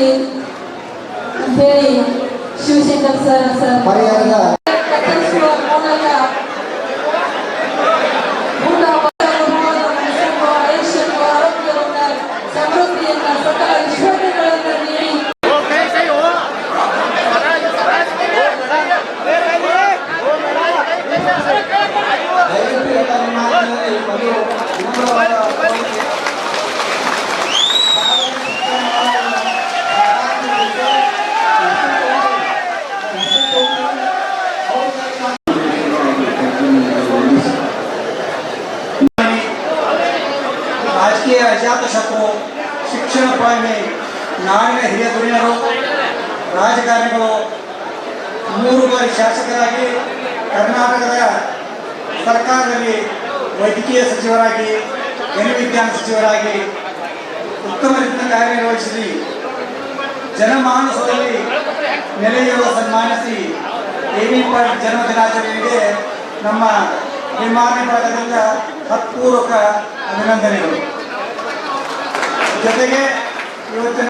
ಇರಲಿ ಅಂತ ಹೇಳಿ ಶಿವಶಂಕರ್ ಸರ್ ಸರ್ ರಾಜಕೀಯ ಅಜಾತಶತ್ರು, ಶಿಕ್ಷಣ ಪ್ರೇಮಿ ನಾಡಿನ ಹಿರಿಯ ಧುರೀಣರು ರಾಜಕಾರಣಿಗಳು, ಮೂರು ಬಾರಿ ಶಾಸಕರಾಗಿ ಕರ್ನಾಟಕದ ಸರ್ಕಾರದಲ್ಲಿ ವೈದ್ಯಕೀಯ ಸಚಿವರಾಗಿ ಜನವಿಜ್ಞಾನ ವಿಜ್ಞಾನ ಸಚಿವರಾಗಿ, ಉತ್ತಮ ರೀತಿಯ ಕಾರ್ಯನಿರ್ವಹಿಸಿ ಜನಮಾನಸದಲ್ಲಿ ನೆಲೆಯಿರುವ ಸನ್ಮಾನಿಸಿ ಎಮಿ ವಿ ಜನ್ಮದಿನಾಚರಣೆಗೆ ಜನ್ಮ ದಿನಾಚರಣೆಗೆ ನಮ್ಮ ಅಭಿಮಾನಿ ಭಾಗದಿಂದ ಹತ್ಪೂರ್ವಕ ಅಭಿನಂದನೆಗಳು. ಜೊತೆಗೆ ಇವತ್ತಿನ